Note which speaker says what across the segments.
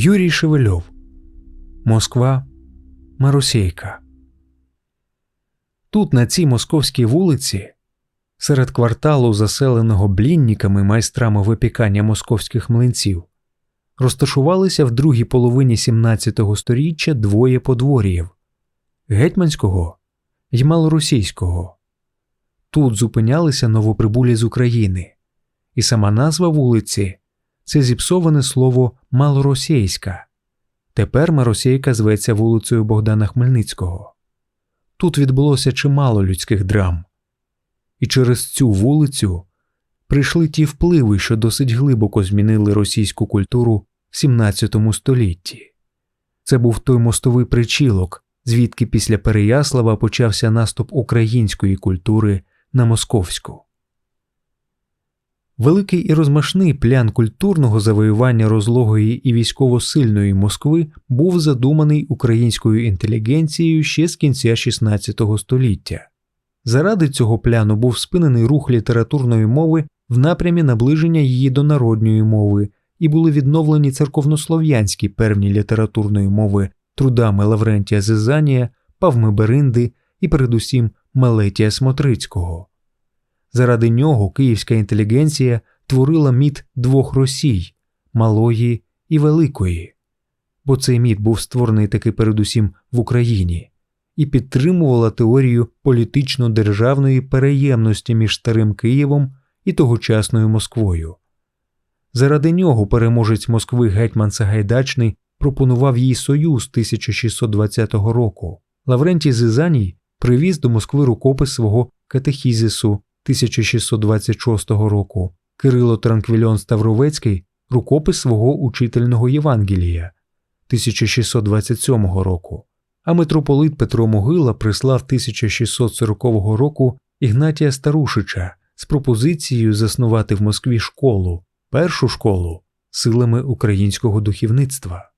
Speaker 1: Юрій Шевельов Москва Маросейка. Тут, на цій московській вулиці, серед кварталу, заселеного блінниками майстрами випікання московських млинців, розташувалися в другій половині 17 століття двоє подвор'їв гетьманського й малоросійського. Тут зупинялися новоприбулі з України, і сама назва вулиці це зіпсоване слово малоросійська. Тепер Маросійка зветься вулицею Богдана Хмельницького. Тут відбулося чимало людських драм, і через цю вулицю прийшли ті впливи, що досить глибоко змінили російську культуру в 17 столітті. Це був той мостовий причілок, звідки після Переяслава почався наступ української культури на московську. Великий і розмашний плян культурного завоювання розлогої і військово сильної Москви був задуманий українською інтелігенцією ще з кінця XVI століття. Заради цього пляну був спинений рух літературної мови в напрямі наближення її до народньої мови, і були відновлені церковнослов'янські певні літературної мови трудами Лаврентія Зизанія, Павми Беринди і передусім Мелетія Смотрицького. Заради нього київська інтелігенція творила міт двох Росій малої і великої, бо цей міт був створений таки передусім в Україні і підтримувала теорію політично-державної переємності між Старим Києвом і тогочасною Москвою. Заради нього переможець Москви Гетьман Сагайдачний пропонував їй союз 1620 року. Лаврентій Зизаній привіз до Москви рукопис свого катехізису 1626 року, Кирило Транквільон Ставровецький рукопис свого учительного Євангелія 1627 року, а митрополит Петро Могила прислав 1640 року Ігнатія Старушича з пропозицією заснувати в Москві школу, першу школу силами українського духовництва.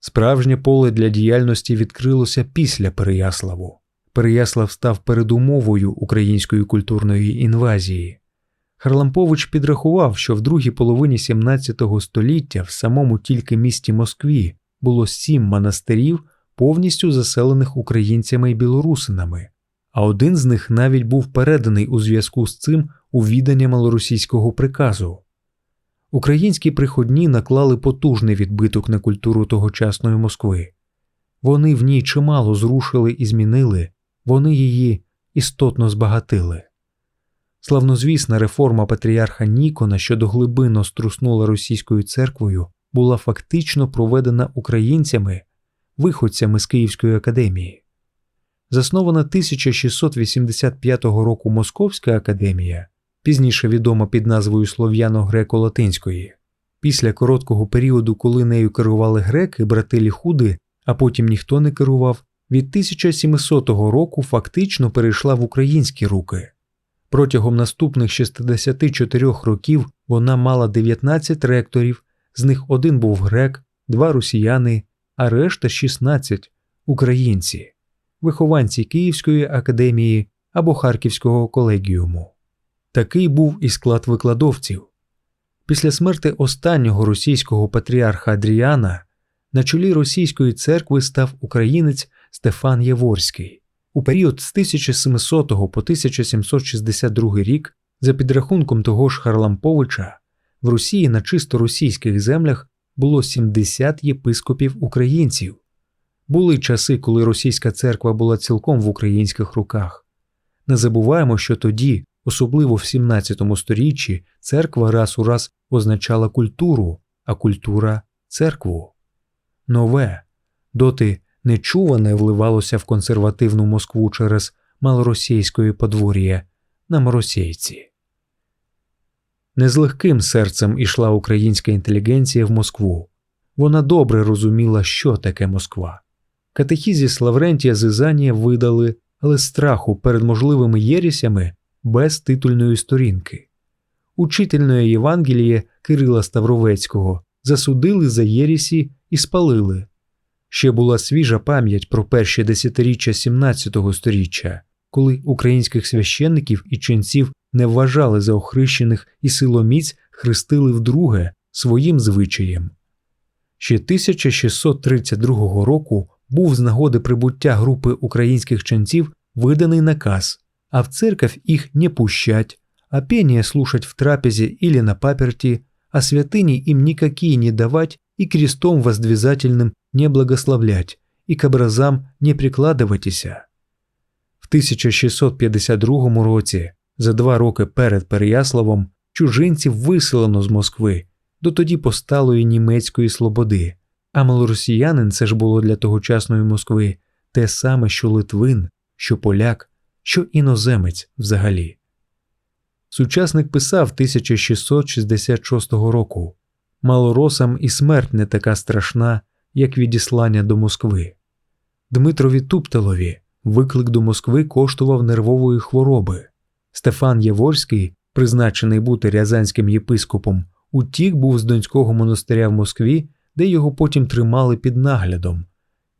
Speaker 1: Справжнє поле для діяльності відкрилося після Переяславу. Переяслав став передумовою української культурної інвазії. Харлампович підрахував, що в другій половині 17 століття в самому тільки місті Москві було сім монастирів, повністю заселених українцями і білорусинами, а один з них навіть був переданий у зв'язку з цим у відання малоросійського приказу. Українські приходні наклали потужний відбиток на культуру тогочасної Москви. Вони в ній чимало зрушили і змінили, вони її істотно збагатили. Славнозвісна реформа патріарха Нікона, що до глибинно струснула російською церквою, була фактично проведена українцями, виходцями з Київської академії. Заснована 1685 року Московська академія, пізніше відома під назвою Слов'яно-Греко-Латинської. Після короткого періоду, коли нею керували греки, брати Ліхуди, а потім ніхто не керував, від 1700 року фактично перейшла в українські руки. Протягом наступних 64 років вона мала 19 ректорів, з них один був грек, два росіяни, а решта 16 українці, вихованці Київської академії або Харківського колегіуму. Такий був і склад викладовців. Після смерти останнього російського патріарха Адріана на чолі російської церкви став українець Стефан Єворський. У період з 1700 по 1762 рік, за підрахунком того ж Харламповича, в Росії на чисто російських землях було 70 єпископів українців. Були часи, коли російська церква була цілком в українських руках. Не забуваємо, що тоді, особливо в 17 сторіччі, церква раз у раз означала культуру, а культура церкву. Нове, доти нечуване вливалося в консервативну Москву через малоросійської подвор'я на Моросійці. Не з легким серцем ішла українська інтелігенція в Москву. Вона добре розуміла, що таке Москва. Катехізіс Лаврентія Зизанія видали, але страху перед можливими єрісями без титульної сторінки. Учительне Євангеліє Кирила Ставровецького засудили за єрісі і спалили. Ще була свіжа пам'ять про перші десятиріччя 17 століття, коли українських священників і ченців не вважали за охрещених і силоміць хрестили вдруге своїм звичаєм. Ще 1632 року був з нагоди прибуття групи українських ченців виданий наказ, а в церковь их не пущать, а пение слушать в трапезе или на паперти, а святыни им никакие не давать и крестом воздвизательным не благословлять, и к образам не прикладывайтеся. В 1652 році, за два роки перед Переяславом, чужинців виселено з Москви до тоді посталої німецької слободи, а малоросіянин це ж було для тогочасної Москви те саме, що Литвин, що поляк, що іноземець взагалі. Сучасник писав 1666 року Малоросам і смерть не така страшна, як відіслання до Москви. Дмитрові Туптелові виклик до Москви коштував нервової хвороби. Стефан Яворський, призначений бути рязанським єпископом, утік був з Донського монастиря в Москві, де його потім тримали під наглядом.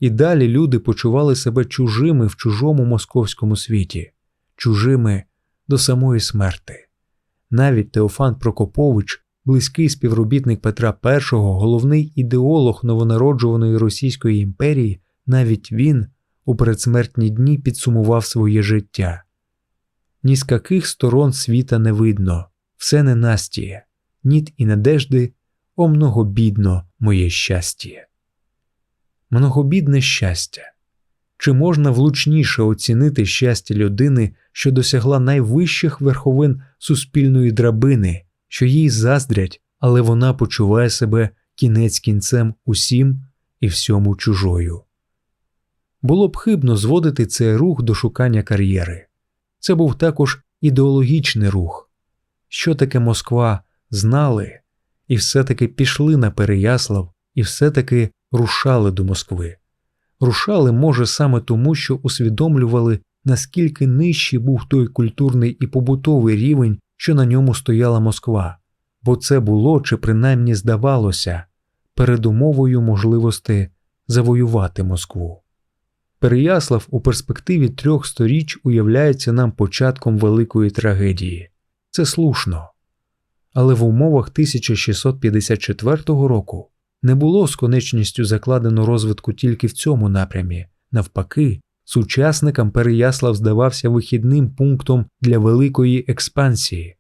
Speaker 1: І далі люди почували себе чужими в чужому московському світі, чужими до самої смерти. Навіть Теофан Прокопович, близький співробітник Петра І, головний ідеолог новонароджуваної Російської імперії, навіть він у передсмертні дні підсумував своє життя. Ні з каких сторон світа не видно, все ненастіє, ніт і надежди, о многобідно моє щастя. Многобідне щастя. Чи можна влучніше оцінити щастя людини, що досягла найвищих верховин суспільної драбини, що їй заздрять, але вона почуває себе кінець кінцем усім і всьому чужою? Було б хибно зводити цей рух до шукання кар'єри. Це був також ідеологічний рух. Що таке Москва знали, і все-таки пішли на Переяслав, і все-таки рушали до Москви. Рушали, може, саме тому, що усвідомлювали, наскільки нижчий був той культурний і побутовий рівень, що на ньому стояла Москва, бо це було чи принаймні здавалося передумовою можливості завоювати Москву. Переяслав у перспективі трьох сторіч уявляється нам початком великої трагедії. Це слушно. Але в умовах 1654 року не було з конечністю закладено розвитку тільки в цьому напрямі. Навпаки, сучасникам Переяслав здавався вихідним пунктом для великої експансії.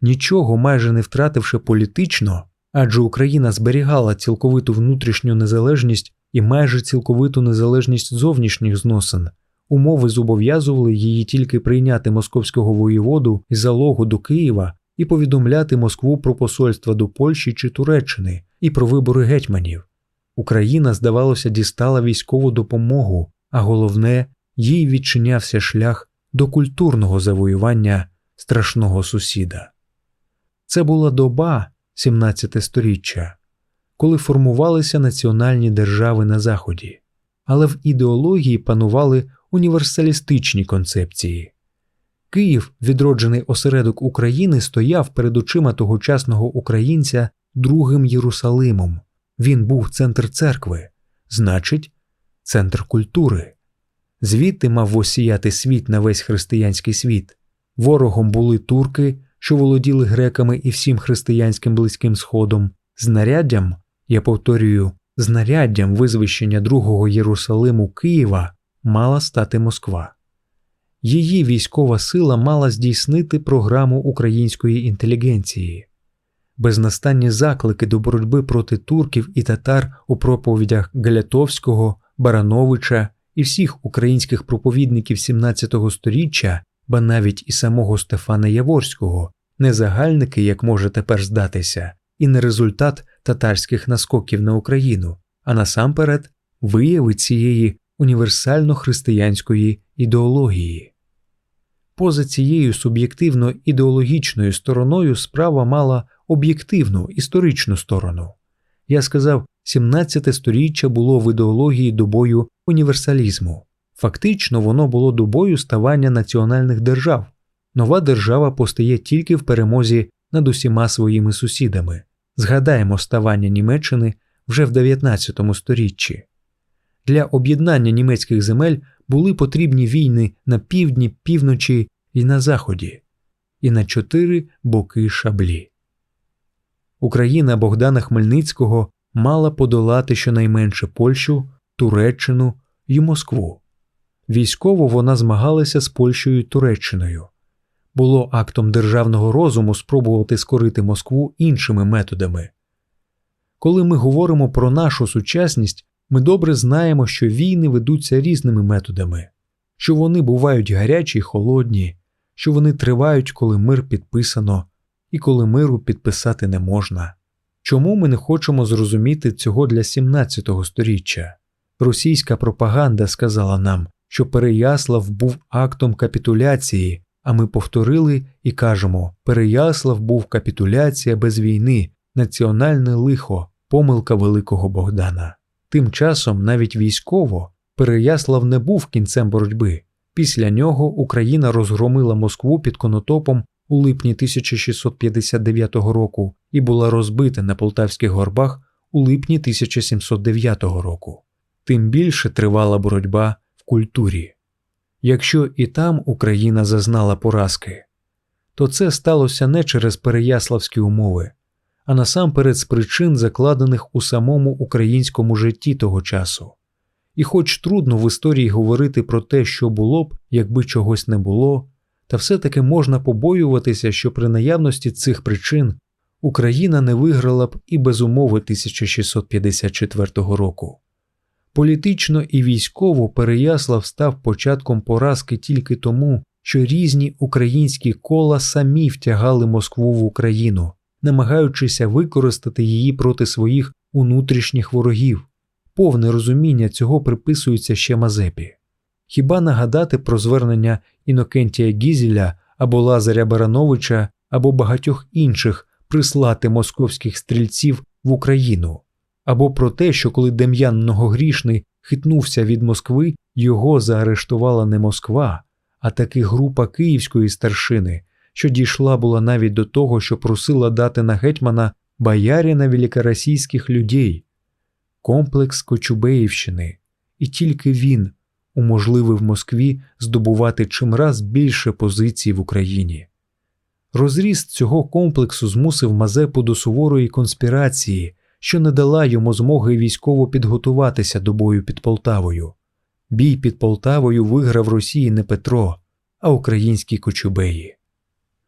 Speaker 1: Нічого майже не втративши політично, адже Україна зберігала цілковиту внутрішню незалежність і майже цілковиту незалежність зовнішніх зносин. Умови зобов'язували її тільки прийняти московського воєводу і залогу до Києва і повідомляти Москву про посольства до Польщі чи Туреччини і про вибори гетьманів. Україна, здавалося, дістала військову допомогу, а головне, їй відчинявся шлях до культурного завоювання страшного сусіда. Це була доба 17 століття, коли формувалися національні держави на Заході, але в ідеології панували універсалістичні концепції. Київ, відроджений осередок України, стояв перед очима тогочасного українця другим Єрусалимом. Він був центр церкви, значить, центр культури. Звідти мав восіяти світ на весь християнський світ. Ворогом були турки, що володіли греками і всім християнським близьким сходом, знаряддям, я повторюю, знаряддям визвищення другого Єрусалиму Києва мала стати Москва. Її військова сила мала здійснити програму української інтелігенції. Безнастанні заклики до боротьби проти турків і татар у проповідях Галятовського, Барановича і всіх українських проповідників 17 століття, ба навіть і самого Стефана Яворського, не загальники, як може тепер здатися, і не результат татарських наскоків на Україну, а насамперед вияви цієї універсально християнської ідеології. Поза цією суб'єктивно ідеологічною стороною справа мала об'єктивну історичну сторону. Я сказав, 17 сторіччя було в ідеології добою універсалізму. Фактично, воно було добою ставання національних держав. Нова держава постає тільки в перемозі над усіма своїми сусідами. Згадаємо ставання Німеччини вже в 19 сторіччі. Для об'єднання німецьких земель були потрібні війни на півдні, півночі і на заході, і на чотири боки шаблі. Україна Богдана Хмельницького мала подолати щонайменше Польщу, Туреччину і Москву. Військово вона змагалася з Польщею і Туреччиною. Було актом державного розуму спробувати скорити Москву іншими методами. Коли ми говоримо про нашу сучасність, ми добре знаємо, що війни ведуться різними методами, що вони бувають гарячі й холодні, що вони тривають, коли мир підписано, і коли миру підписати не можна. Чому ми не хочемо зрозуміти цього для 17 століття? Російська пропаганда сказала нам, що Переяслав був актом капітуляції, а ми повторили і кажемо: Переяслав був капітуляція без війни, національне лихо, помилка великого Богдана. Тим часом, навіть військово, Переяслав не був кінцем боротьби. Після нього Україна розгромила Москву під Конотопом у липні 1659 року і була розбита на Полтавських горбах у липні 1709 року. Тим більше тривала боротьба в культурі. Якщо і там Україна зазнала поразки, то це сталося не через переяславські умови, а насамперед з причин, закладених у самому українському житті того часу. І хоч трудно в історії говорити про те, що було б, якби чогось не було, та все-таки можна побоюватися, що при наявності цих причин Україна не виграла б і без умови 1654 року. Політично і військово Переяслав став початком поразки тільки тому, що різні українські кола самі втягали Москву в Україну, намагаючися використати її проти своїх внутрішніх ворогів. Повне розуміння цього приписується ще Мазепі. Хіба нагадати про звернення Інокентія Гізеля або Лазаря Барановича або багатьох інших прислати московських стрільців в Україну, або про те, що коли Дем'ян Многогрішний хитнувся від Москви, його заарештувала не Москва, а таки група київської старшини, що дійшла була навіть до того, що просила дати на гетьмана боярина великоросійських людей, комплекс Кочубеївщини, і тільки він уможливив Москві здобувати чимраз більше позицій в Україні. Розріст цього комплексу змусив Мазепу до суворої конспірації, що не дала йому змоги військово підготуватися до бою під Полтавою. Бій під Полтавою виграв Росії не Петро, а українські кочубеї.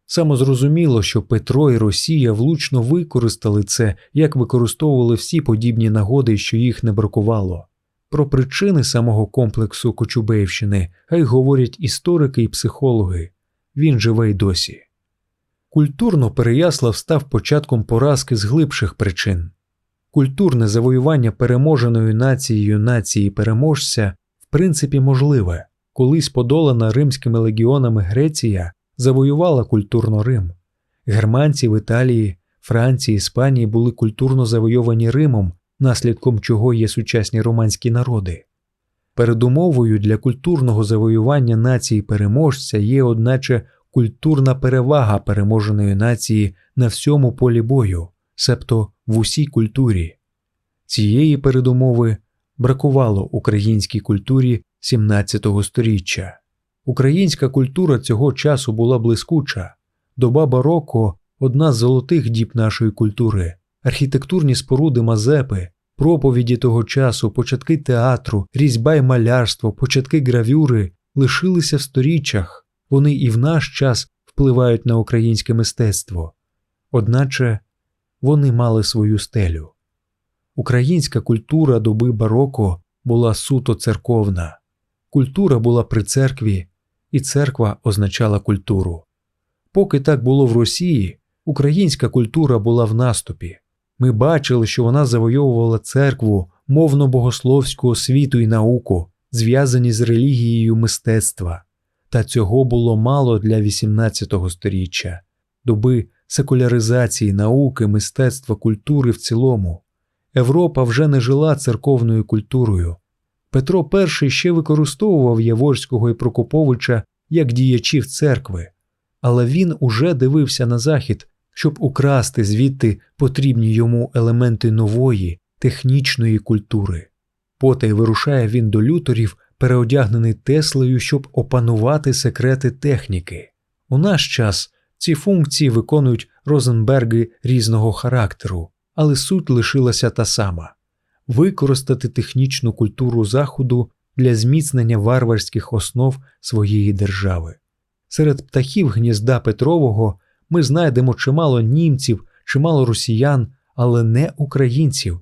Speaker 1: Самозрозуміло, що Петро і Росія влучно використали це, як використовували всі подібні нагоди, що їх не бракувало. Про причини самого комплексу Кочубеївщини хай говорять історики і психологи він живе й досі. Культурно Переяслав став початком поразки з глибших причин. Культурне завоювання переможеною нацією нації переможця в принципі можливе, колись подолана римськими легіонами Греція завоювала культурно Рим. Германці в Італії, Франції, Іспанії були культурно завойовані Римом, наслідком чого є сучасні романські народи. Передумовою для культурного завоювання нації переможця є, одначе, культурна перевага переможеної нації на всьому полі бою, себто в усій культурі. Цієї передумови бракувало українській культурі 17 століття. Українська культура цього часу була блискуча, доба бароко одна з золотих діб нашої культури, архітектурні споруди Мазепи, проповіді того часу, початки театру, різьба й малярство, початки гравюри лишилися в сторіччях, вони і в наш час впливають на українське мистецтво. Одначе вони мали свою стелю. Українська культура доби бароко була суто церковна, культура була при церкві, і церква означала культуру. Поки так було в Росії, українська культура була в наступі. Ми бачили, що вона завойовувала церкву, мовно-богословську освіту і науку, зв'язані з релігією мистецтва, та цього було мало для XVIII століття, доби секуляризації науки, мистецтва, культури в цілому. Європа вже не жила церковною культурою. Петро І ще використовував Яворського і Прокоповича як діячів церкви, але він уже дивився на захід, щоб украсти звідти потрібні йому елементи нової, технічної культури. Потай вирушає він до люторів, переодягнений Теслею, щоб опанувати секрети техніки. У наш час ці функції виконують Розенберги різного характеру, але суть лишилася та сама використати технічну культуру Заходу для зміцнення варварських основ своєї держави. Серед птахів гнізда Петрового ми знайдемо чимало німців, чимало росіян, але не українців.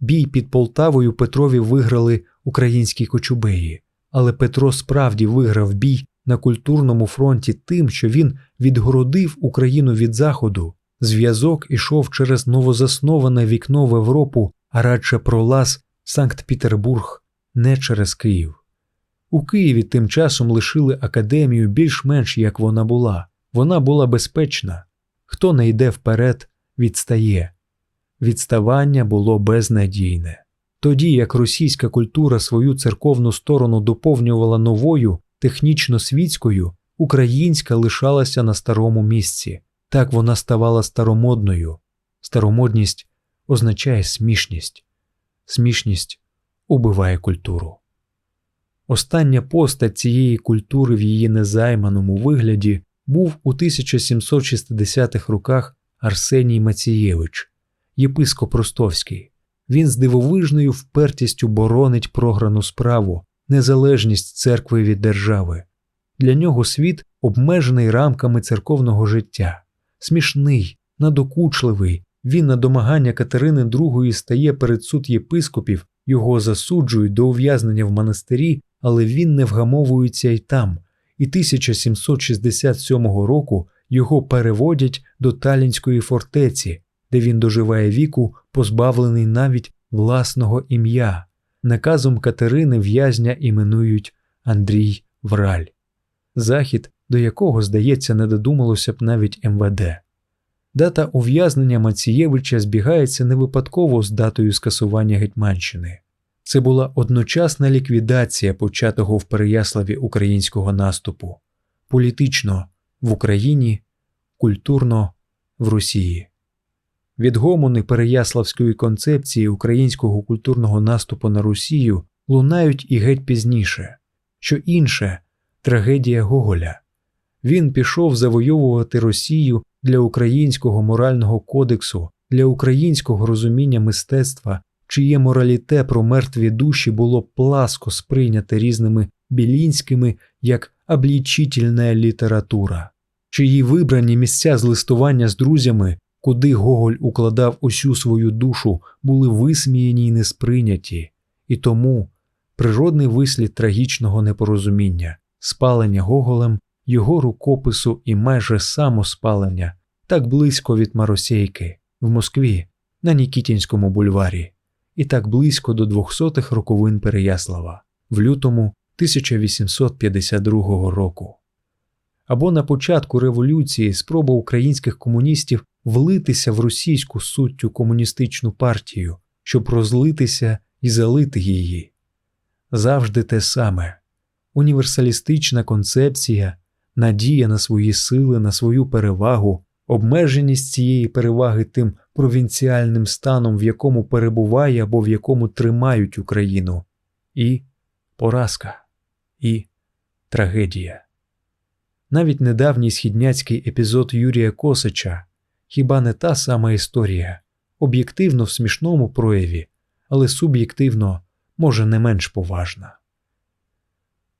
Speaker 1: Бій під Полтавою Петрові виграли українські кочубеї, але Петро справді виграв бій на культурному фронті тим, що він відгородив Україну від Заходу. Зв'язок ішов через новозасноване вікно в Європу, а радше пролаз Санкт-Петербург, не через Київ. У Києві тим часом лишили академію більш-менш як вона була. Вона була безпечна. Хто не йде вперед, відстає. Відставання було безнадійне. Тоді як російська культура свою церковну сторону доповнювала новою, технічно світською, українська лишалася на старому місці. Так вона ставала старомодною. Старомодність означає смішність. Смішність убиває культуру. Остання постать цієї культури в її незайманому вигляді був у 1760-х роках Арсеній Мацієвич, єпископ Ростовський. Він з дивовижною впертістю боронить програну справу, незалежність церкви від держави. Для нього світ обмежений рамками церковного життя, смішний, надокучливий. Він на домагання Катерини II стає перед суд єпископів, його засуджують до ув'язнення в монастирі, але він не вгамовується й там, і 1767 року його переводять до Талінської фортеці, де він доживає віку, позбавлений навіть власного ім'я. Наказом Катерини в'язня іменують Андрій Враль, захід, до якого, здається, не додумалося б навіть МВД. Дата ув'язнення Мацієвича збігається не випадково з датою скасування Гетьманщини. Це була одночасна ліквідація початого в Переяславі українського наступу, політично в Україні, культурно в Росії. Відгомони Переяславської концепції українського культурного наступу на Росію лунають і геть пізніше, що інше трагедія Гоголя. Він пішов завойовувати Росію для українського морального кодексу, для українського розуміння мистецтва, чиє мораліте про мертві душі було пласко сприйняте різними білінськими як облічительна література, чиї вибрані місця з листування з друзями, куди Гоголь укладав усю свою душу, були висміяні й несприйняті, і тому природний вислід трагічного непорозуміння, спалення Гоголем його рукопису і майже самоспалення так близько від Маросейки в Москві на Нікітінському бульварі, і так близько до 200-х роковин Переяслава в лютому 1852 року. Або на початку революції спроба українських комуністів влитися в російську суттю комуністичну партію, щоб розлитися і залити її. Завжди те саме універсалістична концепція надія на свої сили, на свою перевагу, обмеженість цієї переваги тим провінціальним станом, в якому перебуває або в якому тримають Україну, і поразка, і трагедія. Навіть недавній східняцький епізод Юрія Косича хіба не та сама історія, об'єктивно в смішному прояві, але суб'єктивно, може, не менш поважна.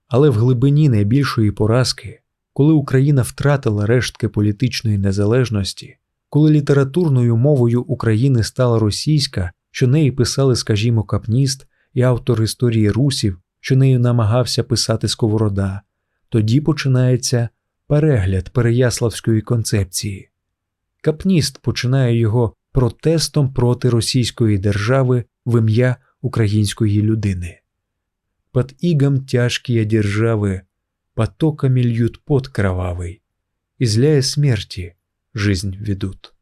Speaker 1: Але в глибині найбільшої поразки коли Україна втратила рештки політичної незалежності, коли літературною мовою України стала російська, що неї писали, скажімо, капніст і автор історії русів, що нею намагався писати Сковорода, тоді починається перегляд Переяславської концепції. Капніст починає його протестом проти російської держави в ім'я української людини. Под игом тяжкие держави потоками льют пот і зляє смерті жизнь ведуть.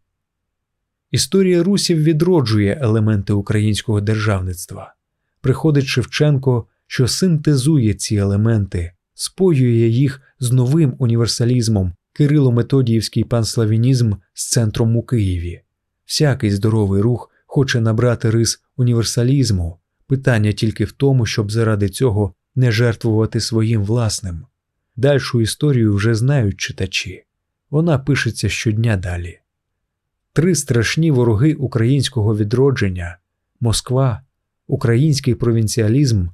Speaker 1: Історія русів відроджує елементи українського державництва. Приходить Шевченко, що синтезує ці елементи, споює їх з новим універсалізмом, Кирило-Методіївський панславінізм з центром у Києві. Всякий здоровий рух хоче набрати рис універсалізму, питання тільки в тому, щоб заради цього не жертвувати своїм власним. Дальшу історію вже знають читачі. Вона пишеться щодня далі. Три страшні вороги українського відродження Москва, український провінціалізм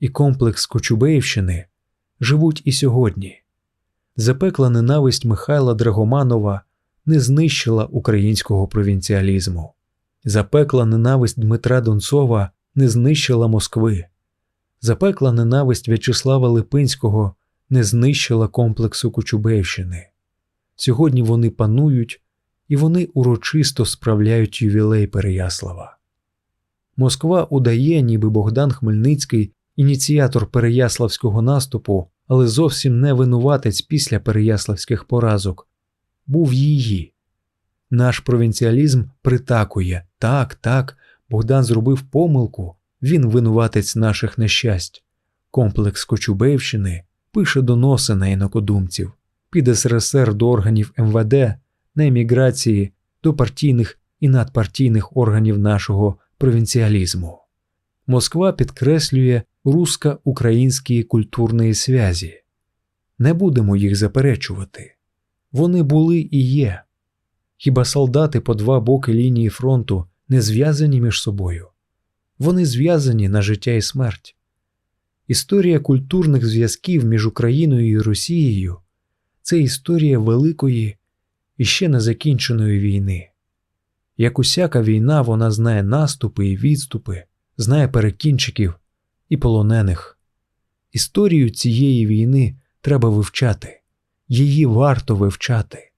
Speaker 1: і комплекс Кочубеївщини живуть і сьогодні. Запекла ненависть Михайла Драгоманова не знищила українського провінціалізму. Запекла ненависть Дмитра Донцова не знищила Москви. Запекла ненависть В'ячеслава Липинського не знищила комплексу Кочубеївщини. Сьогодні вони панують і вони урочисто справляють ювілей Переяслава. Москва удає, ніби Богдан Хмельницький, ініціатор Переяславського наступу, але зовсім не винуватець після переяславських поразок, був її. Наш провінціалізм притакує так, так, Богдан зробив помилку, він винуватець наших нещасть. Комплекс Кочубеївщини пише доноси на інакодумців, під СРСР до органів МВД, на еміграції до партійних і надпартійних органів нашого провінціалізму. Москва підкреслює русско-українські культурні зв'язі. Не будемо їх заперечувати. Вони були і є. Хіба солдати по два боки лінії фронту не зв'язані між собою? Вони зв'язані на життя і смерть. Історія культурних зв'язків між Україною і Росією це історія великої і ще не закінченої війни. Як усяка війна, вона знає наступи і відступи, знає перекінчиків і полонених. Історію цієї війни треба вивчати, її варто вивчати.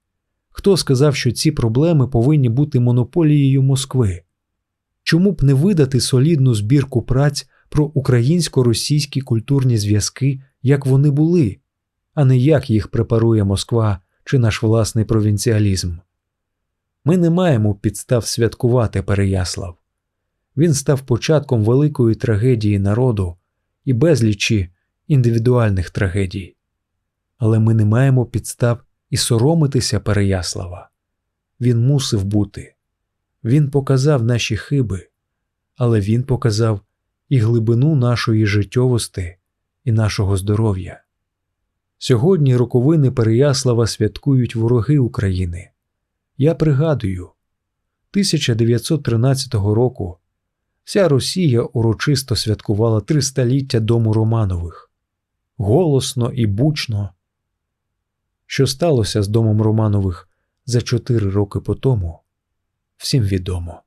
Speaker 1: Хто сказав, що ці проблеми повинні бути монополією Москви? Чому б не видати солідну збірку праць про українсько-російські культурні зв'язки, як вони були, а не як їх препарує Москва чи наш власний провінціалізм? Ми не маємо підстав святкувати Переяслав. Він став початком великої трагедії народу і безлічі індивідуальних трагедій. Але ми не маємо підстав і соромитися Переяслава. Він мусив бути. Він показав наші хиби, але він показав і глибину нашої життєвості і нашого здоров'я. Сьогодні роковини Переяслава святкують вороги України. Я пригадую, 1913 року вся Росія урочисто святкувала три століття дому Романових голосно і бучно. Що сталося з домом Романових за чотири роки по тому, всім відомо.